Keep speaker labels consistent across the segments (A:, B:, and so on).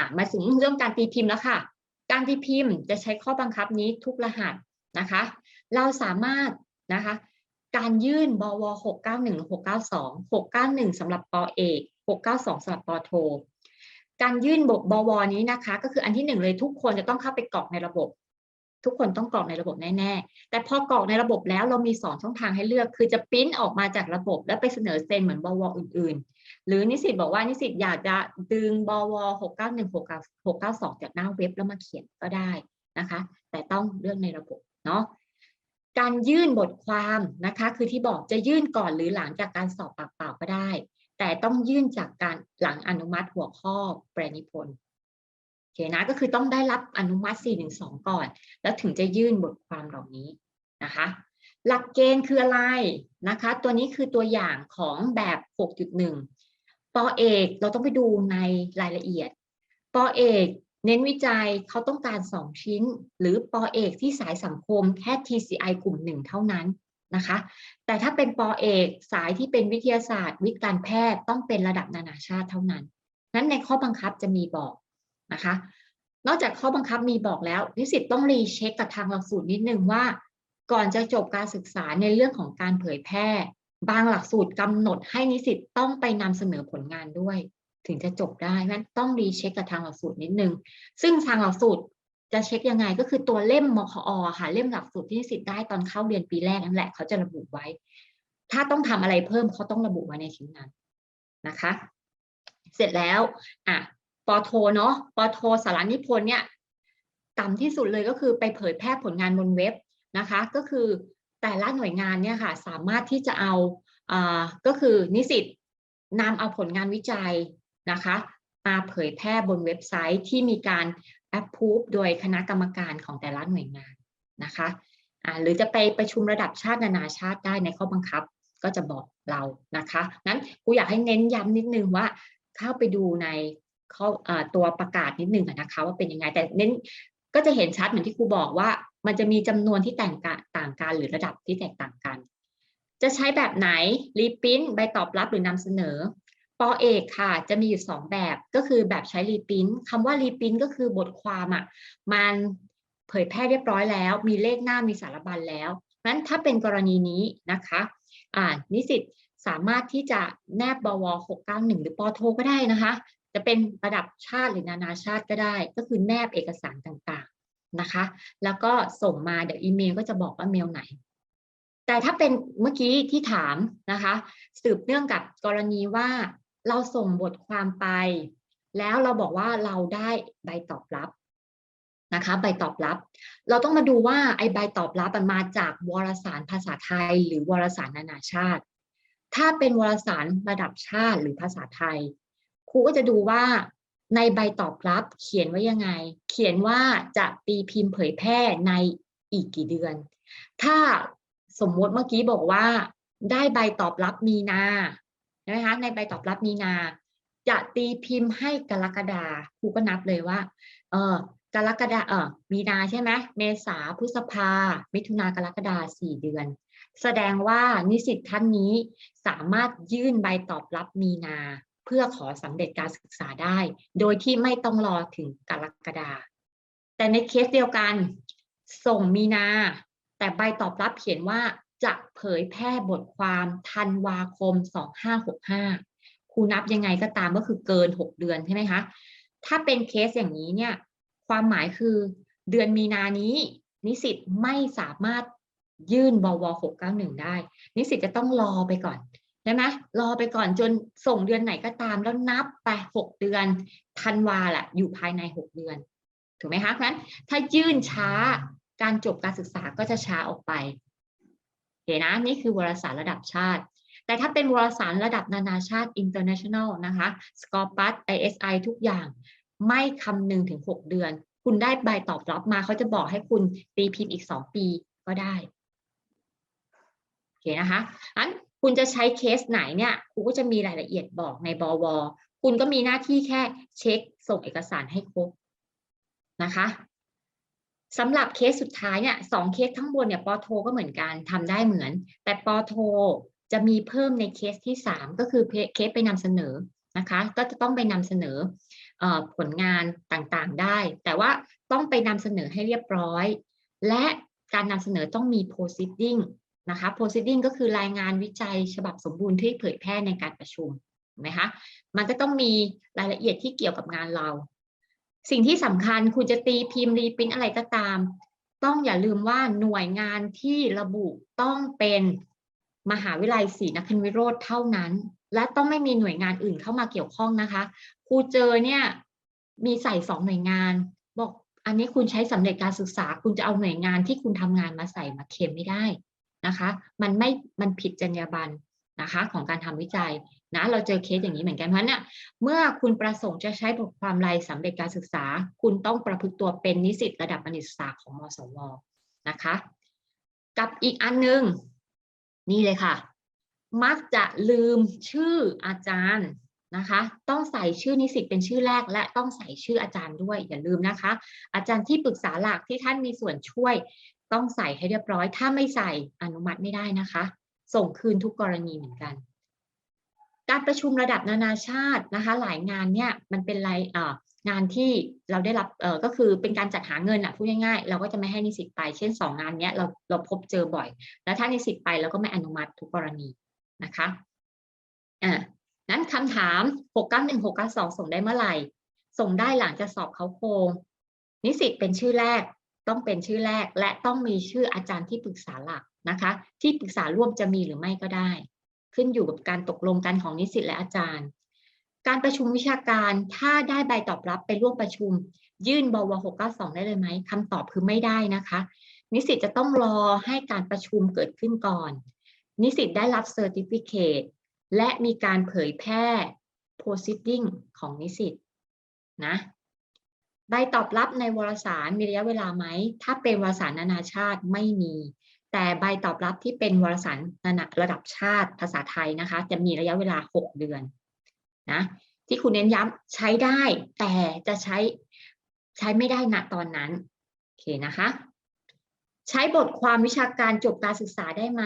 A: อะมาถึงเรื่องการตีพิมพ์แล้วค่ะ การตีพิมพ์จะใช้ข้อบังคับนี้ทุกรหัสนะคะ เราสามารถนะคะ การยื่นบว 691 692 691สำหรับปอเอก 692สำหรับปอโท การยื่นบบวนี้นะคะ ก็คืออันที่หนึ่งเลยทุกคนจะต้องเข้าไปกรอกในระบบ ทุกคนต้องกรอกในระบบแน่ๆ แต่พอกรอกในระบบแล้วเรามีสองช่องทางให้เลือก คือจะปริ้นออกมาจากระบบ แล้วไปเสนอเซ็นเหมือนบวอื่น ๆ หรือนิสิตบอกว่านิสิตอยากจะดึงบว691 692 จากหน้าเว็บแล้วมาเขียนก็ได้นะคะ แต่ต้องเลือกในระบบเนาะ การยื่นบทความนะคะ คือที่บอกจะยื่นก่อนหรือหลังจากการสอบปากเปล่าก็ได้ แต่ต้องยื่นจากการหลังอนุมัติหัวข้อแปรนิพนธ์ นะก็คือต้องได้รับอนุมัติ 412 ก่อน แล้วถึงจะยื่นบทความเหล่านี้นะคะ หลักเกณฑ์คืออะไรนะคะ ตัวนี้คือตัวอย่างของแบบ 6.1 ปอเอกเราต้องไปดูในรายละเอียด ปอเอกเน้นวิจัยเขาต้องการ 2 ชิ้น หรือปอเอกที่สายสังคมแค่ TCI กลุ่มหนึ่งเท่านั้นนะคะ แต่ถ้าเป็นปอเอกสายที่เป็นวิทยาศาสตร์ วิทยการแพทย์ต้องเป็นระดับนานาชาติเท่านั้น นั้นในข้อบังคับจะมีบอก นะคะ นอกจากข้อบังคับมีบอกแล้วนิสิตต้องรีเช็คกับทางหลักสูตรนิดนึงว่า ก่อนจะจบการศึกษาในเรื่องของการเผยแพร่ บางหลักสูตรกำหนดให้นิสิตต้องไปนำเสนอผลงานด้วย ถึงจะจบได้นั้นต้องรีเช็คกับทางหลักสูตรนิดนึง ซึ่งทางหลักสูตรจะเช็คยังไงก็คือตัวเล่มมคอค่ะเล่มหลักสูตรที่นิสิตได้ตอนเข้าเรียนปีแรกนั่นแหละเขาจะระบุไว้ ถ้าต้องทำอะไรเพิ่มเขาต้องระบุไว้ในชิ้นนั้นนะคะ เสร็จแล้วอะ ปอโทเนาะปอโทสารนิพนธ์เนี่ยต่ำที่สุดเลยก็คือไปเผยแพร่ผลงานบนเว็บนะคะ ก็คือแต่ละหน่วยงานเนี่ยค่ะสามารถที่จะเอาอ่าก็คือนิสิตนำเอาผลงานวิจัยนะคะมาเผยแพร่บนเว็บไซต์ที่มีการ approve โดยคณะกรรมการของแต่ละหน่วยงานนะคะอ่าหรือจะไปประชุมระดับชาตินานาชาติได้ในข้อบังคับก็จะบอกเรานะคะ นั้นกูอยากให้เน้นย้ำนิดนึงว่าเข้าไปดูใน ข้ออาตัวประกาศนิดนึงนะคะว่าเป็นยังไงแต่เน้นก็จะเห็นชัดเหมือนที่ครูบอกว่า มันจะมีจำนวนที่แตกต่างกันหรือระดับที่แตกต่างกัน จะใช้แบบไหนรีพินใบตอบรับหรือนำเสนอปอเอกค่ะจะมีอยู่สองแบบก็คือแบบใช้รีพินคำว่ารีพินก็คือบทความอะมันเผยแพร่เรียบร้อยแล้ว มีเลขหน้ามีสารบัญแล้วนั้นถ้าเป็นกรณีนี้นะคะอ่านิสิตสามารถที่จะแนบบว 691 หรือปอโทก็ได้นะคะ จะเป็นระดับชาติหรือนานาชาติก็ได้ ก็คือแนบเอกสารต่างๆนะคะ แล้วก็ส่งมาเดี๋ยวอีเมลก็จะบอกว่าเมลไหน แต่ถ้าเป็นเมื่อกี้ที่ถามนะคะ สืบเนื่องกับกรณีว่าเราส่งบทความไป แล้วเราบอกว่าเราได้ใบตอบรับนะคะ ใบตอบรับ เราต้องมาดูว่าไอ้ใบตอบรับมันมาจากวารสารภาษาไทย หรือวารสารนานาชาติ ถ้าเป็นวารสารระดับชาติหรือภาษาไทย ครูก็จะดูว่าในใบตอบรับเขียนไว้ยังไง เขียนว่าจะตีพิมพ์เผยแพร่ในอีกกี่เดือน ถ้าสมมติเมื่อกี้บอกว่า ได้ใบตอบรับมีนาใช่ไหมคะในใบตอบรับมีนา จะตีพิมพ์ให้กรกฎาครูก็นับเลยว่า เออกรกฎาเออมีนาใช่ไหมเมษาพฤษภา มิถุนากรกฎาสี่เดือน แสดงว่านิสิตท่านนี้สามารถยื่นใบตอบรับมีนา เพื่อขอสำเร็จการศึกษาได้ โดยที่ไม่ต้องรอถึงกรกฎาแต่ในเคสเดียวกัน ส่งมีนา แต่ใบตอบรับเขียนว่าจะเผยแพร่บทความธันวาคม 2565 ครูนับยังไงก็ตามก็คือเกิน 6 เดือนใช่ไหมคะ ถ้าเป็นเคสอย่างนี้เนี่ย ความหมายคือเดือนมีนานี้ นิสิตไม่สามารถยื่นบว691 ได้ นิสิตจะต้องรอไปก่อน ใช่ไหมรอไปก่อนจนส่งเดือนไหนก็ตามแล้วนับไป6เดือนธันวาแหละอยู่ภายใน6เดือน ถูกไหมคะเพราะฉะนั้นถ้ายื่นช้าการจบการศึกษาก็จะช้าออกไปโอเคนะนี่คือวารสารระดับชาติ แต่ถ้าเป็นวารสารระดับนานาชาติ international นะคะ Scopus ISI ทุกอย่างไม่คำนึงถึง 6 เดือน คุณได้ใบตอบรับมาเขาจะบอกให้คุณตีพิมพ์อีก 2 ปีก็ได้โอเคนะคะอัน คุณจะใช้เคสไหนเนี่ยครูก็จะมีรายละเอียดบอกในบว คุณก็มีหน้าที่แค่เช็คส่งเอกสารให้ครบนะคะสำหรับเคสสุดท้ายเนี่ยสองเคสทั้งบนเนี่ยปอโทก็เหมือนกันทำได้เหมือน แต่ปอโทจะมีเพิ่มในเคสที่ 3 ก็คือเคสไปนำเสนอนะคะ ก็จะต้องไปนำเสนออผลงานต่างๆได้ แต่ว่าต้องไปนำเสนอให้เรียบร้อย และการนำเสนอต้องมี proceeding นะคะ proceeding ก็คือรายงานวิจัยฉบับสมบูรณ์ที่เผยแพร่ในการประชุมนไหมคะมันก็ต้องมีรายละเอียดที่เกี่ยวกับงานเรา สิ่งที่สำคัญคุณจะตีพิมพ์รีปรินท์อะไรก็ตาม ต้องอย่าลืมว่าหน่วยงานที่ระบุต้องเป็นมหาวิทยาลัยศรีนครินทรวิโรธเท่านั้น และต้องไม่มีหน่วยงานอื่นเข้ามาเกี่ยวข้องนะคะครูเจอเนี่ยมีใส่สองหน่วยงาน บอกอันนี้คุณใช้สำเร็จการศึกษา คุณจะเอาหน่วยงานที่คุณทำงานมาใส่มาเค็มไม่ได้ นะคะ มันไม่มันผิดจรรยาบรรณนะคะของการทำวิจัยนะเราเจอเคสอย่างนี้เหมือนกันเพราะนั้นเนี่ยเมื่อคุณประสงค์จะใช้บทความรายสำเร็จการศึกษา คุณต้องประพฤติตัวเป็นนิสิตระดับบัณฑิตศึกษาของมสวนะคะ กับอีกอันหนึง นี่เลยค่ะ มักจะลืมชื่ออาจารย์ นะคะ ต้องใส่ชื่อนิสิตเป็นชื่อแรก และต้องใส่ชื่ออาจารย์ด้วยอย่าลืมนะคะ อาจารย์ที่ปรึกษาหลักที่ท่านมีส่วนช่วย ต้องใส่ให้เรียบร้อย ถ้าไม่ใส่อนุมัติไม่ได้นะคะ ส่งคืนทุกกรณีเหมือนกัน การประชุมระดับนานาชาตินะคะ หลายงานเนี่ยมันเป็นไรเอ่องานที่เราได้รับเออก็คือเป็นการจัดหาเงินอะพูดง่ายๆ เราก็จะไม่ให้นิสิตไป เช่นสองงานเนี้ยเราเราพบเจอบ่อย แล้วถ้านิสิตไปเราก็ไม่อนุมัติทุกกรณีนะคะอ่า นั้นคำถาม 691 692 ส่งได้เมื่อไหร่ ส่งได้หลังจากสอบเขาโครงนิสิตเป็นชื่อแรกต้องเป็นชื่อแรกและต้องมีชื่ออาจารย์ที่ปรึกษาหลักนะคะ ที่ปรึกษาร่วมจะมีหรือไม่ก็ได้ ขึ้นอยู่กับการตกลงกันของนิสิตและอาจารย์ การประชุมวิชาการถ้าได้ใบตอบรับไปร่วมประชุม ยื่นบว692 ได้เลยไหมคำตอบคือไม่ได้นะคะ นิสิตจะต้องรอให้การประชุมเกิดขึ้นก่อน นิสิตได้รับเซอร์ติฟิเคต และมีการเผยแพร่ proceeding ของนิสิตนะใบตอบรับในวารสารมีระยะเวลาไหม ถ้าเป็นวารสารนานาชาติไม่มี แต่ใบตอบรับที่เป็นวารสารนานาระดับชาติภาษาไทยนะคะ จะมีระยะเวลา 6 เดือนนะที่คุณเน้นย้ำใช้ได้แต่จะใช้ใช้ไม่ได้ณตอนนั้นโอเคนะคะ ใช้บทความวิชาการจบการศึกษาได้ไหม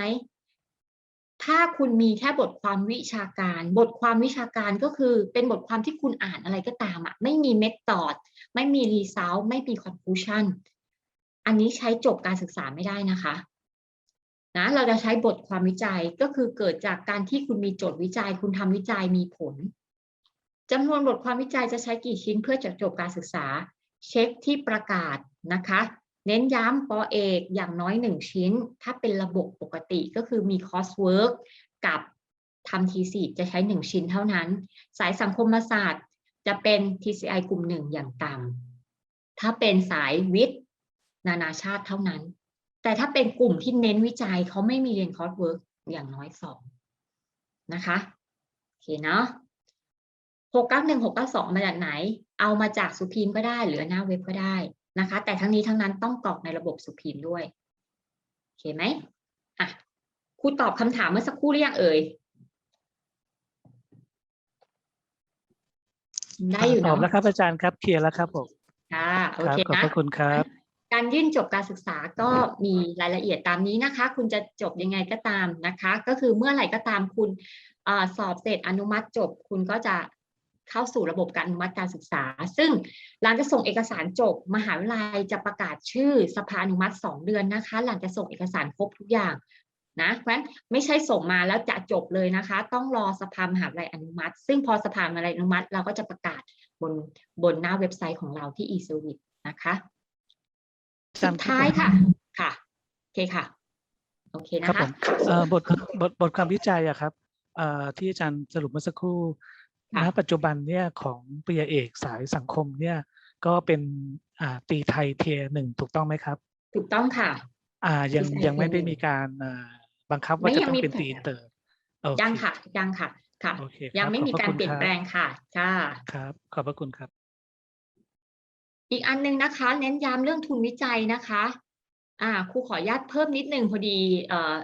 A: ถ้าคุณมีแค่บทความวิชาการ บทความวิชาการก็คือเป็นบทความที่คุณอ่านอะไรก็ตามอะไม่มีเมธอดไม่มีรีเซลไม่มีคอนคลูชันอันนี้ใช้จบการศึกษาไม่ได้นะคะนะเราจะใช้บทความวิจัยก็คือเกิดจากการที่คุณมีโจทย์วิจัย คุณทำวิจัยมีผลจำนวนบทความวิจัยจะใช้กี่ชิ้นเพื่อจะจบการศึกษา เช็คที่ประกาศนะคะ เน้นย้ำปอเอกอย่างน้อยหนึ่งชิ้น ถ้าเป็นระบบปกติก็คือมีคอร์สเวิร์กกับทำทีสีจะใช้หนึ่งชิ้นเท่านั้น สายสังคมศาสตร์ จะเป็น TCI กลุ่มหนึ่งอย่างต่ำถ้าเป็นสายวิทย์ นานาชาติเท่านั้น แต่ถ้าเป็นกลุ่มที่เน้นวิจัยเขาไม่มีเรียนคอร์สเวิร์กอย่างน้อยสองนะคะ โอเคเนาะหกเก้าหนึ่งหกเก้าสองมาจากไหน เอามาจากสุพีมก็ได้ หรือหน้าเว็บก็ได้ นะคะ แต่ทั้งนี้ทั้งนั้นต้องกรอกในระบบสุพีมด้วยโอเคไหมอะครูตอบคำถามเมื่อสักครู่หรือยังเอ่ยได้อยู่
B: ตอบ
A: เนาะ
B: แล้วครับอาจารย์ครับเคลียร์แล้วครับผม
A: ค่ะโอ
B: ครับ
A: เค
B: ขอบ
A: นะ
B: พระคุณครับ
A: การยื่นจบการศึกษาก็มีรายละเอียดตามนี้นะคะ คุณจะจบยังไงก็ตามนะคะ ก็คือเมื่อไหร่ก็ตามคุณอาสอบเสร็จอนุมัติจบ คุณก็จะ เข้าสู่ระบบการอนุมัติการศึกษา ซึ่งหลังจากส่งเอกสารจบ มหาวิทยาลัยจะประกาศชื่อสภาอนุมัติ 2 เดือนนะคะ หลังจากส่งเอกสารครบทุกอย่างนะเพราะฉะนั้นไม่ใช่ส่งมาแล้วจะจบเลยนะคะ ต้องรอสภามหาวิทยาลัยอนุมัติ ซึ่งพอสภามหาวิทยาลัยอนุมัติ เราก็จะประกาศบนบนหน้าเว็บไซต์ของเราที่ e-service นะคะ
B: อา
A: สุ
B: จาร
A: ด
B: ย์
A: ท้ายค่ะค่ะโอเคค่ะโอเค
B: ครับ
A: นะ
B: ผ
A: คะ
B: มเอ่อบทบทบทความวิจัยอะครับเอ่อที่อาจารย์สรุปเมื่อสักครู่
A: ค่ะ
B: ณปัจจุบันเนี่ยของปริญญาเอกสายสังคมเนี่ยก็เป็นอ่าตีไทยเทียหนึ่งถูกต้องไหมครับ
A: ถูกต้องค่ะ
B: อ่ายัง
A: ตีไทย
B: ยังไม่ได้
A: Tier หนึ่ง
B: มีการเอ่อบังคับว่า
A: ไม่
B: จะ
A: ยัง
B: ต้อง
A: มี
B: เป็น
A: แผน
B: ตีอินเตอร์โอเค
A: ยังค่ะยังค่ะค่ะ
B: โอเค
A: ยัง
B: ครับ
A: ไม่มี
B: ขอบพะ
A: การ
B: คุณ
A: เปลี่ยน
B: คบ
A: แปลงค่ะค่ะ
B: ครับ ขอบพระคุณครับ
A: อีกอันหนึงนะคะ เน้นย้ำเรื่องทุนวิจัยนะคะ อ่าครูขออนุญาตเพิ่มนิดนึงพอดีเอ่อ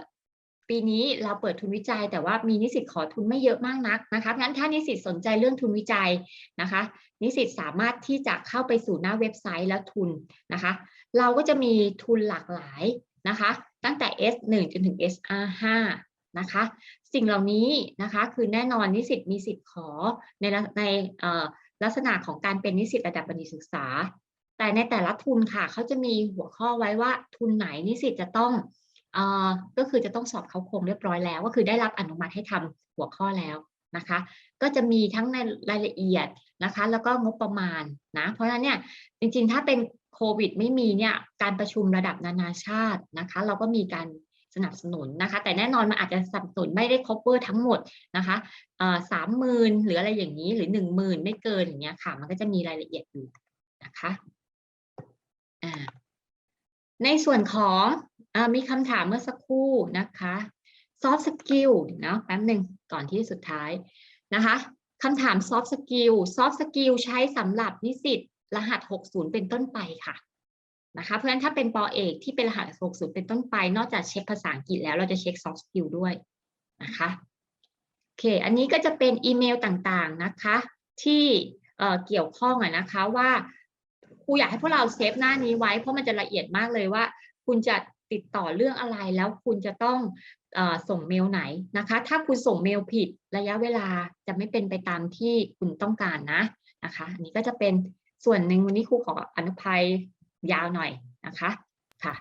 A: ปีนี้เราเปิดทุนวิจัย แต่ว่ามีนิสิตขอทุนไม่เยอะมากนักนะคะงั้นถ้านิสิตสนใจเรื่องทุนวิจัยนะคะ นิสิตสามารถที่จะเข้าไปสู่หน้าเว็บไซต์และทุนนะคะ เราก็จะมีทุนหลากหลายนะคะ ตั้งแต่ S1 จนถึง SR5 นะคะ สิ่งเหล่านี้นะคะคือแน่นอนนิสิตมีสิทธิ์ขอในในลักษณะของการเป็นนิสิตระดับบัณฑิตศึกษา แต่ในแต่ละทุนค่ะเขาจะมีหัวข้อไว้ว่าทุนไหนนิสิตจะต้อง ก็คือจะต้องสอบเขาโครงเรียบร้อยแล้ว ก็คือได้รับอนุมัติให้ทำหัวข้อแล้วนะคะ ก็จะมีทั้งในรายละเอียดนะคะ แล้วก็งบประมาณนะ เพราะฉะนั้นเนี่ยจริงๆ ถ้าเป็นโควิดไม่มีเนี่ยการประชุมระดับนานาชาตินะคะ เราก็มีการสนับสนุนนะคะ แต่แน่นอนมันอาจจะสนับสนุนไม่ได้ cover ทั้งหมดนะคะสามหมื่นหรืออะไรอย่างนี้หรือหนึ่งหมื่นไม่เกินอย่างเงี้ยค่ะ มันก็จะมีรายละเอียดอยู่นะคะในส่วนของ มีคำถามเมื่อสักครู่นะคะ soft skill เนาะแป๊บหนึ่งก่อนที่สุดท้ายนะคะคำถาม soft skill soft skill ใช้สำหรับนิสิตรหัส 60 เป็นต้นไปค่ะนะคะเพราะฉะนั้นถ้าเป็นปอเอกที่เป็นรหัส 60 เป็นต้นไป นอกจากเช็คภาษาอังกฤษแล้วเราจะเช็ค soft skill ด้วยนะคะโอเค อันนี้ก็จะเป็นอีเมลต่างๆนะคะ ที่เเกี่ยวข้องอะนะคะว่าครูอยากให้พวกเราเซฟหน้านี้ไว้เพราะมันจะละเอียดมากเลยว่า คุณจะ ติดต่อเรื่องอะไรแล้วคุณจะต้องอส่งเมลไหนนะคะ ถ้าคุณส่งเมลผิดระยะเวลาจะไม่เป็นไปตามที่คุณต้องการนะนะคะอันนี้ก็จะเป็นส่วนหนึ่งวันนี้ครูขออนุภัยยาวหน่อยนะคะค่ะ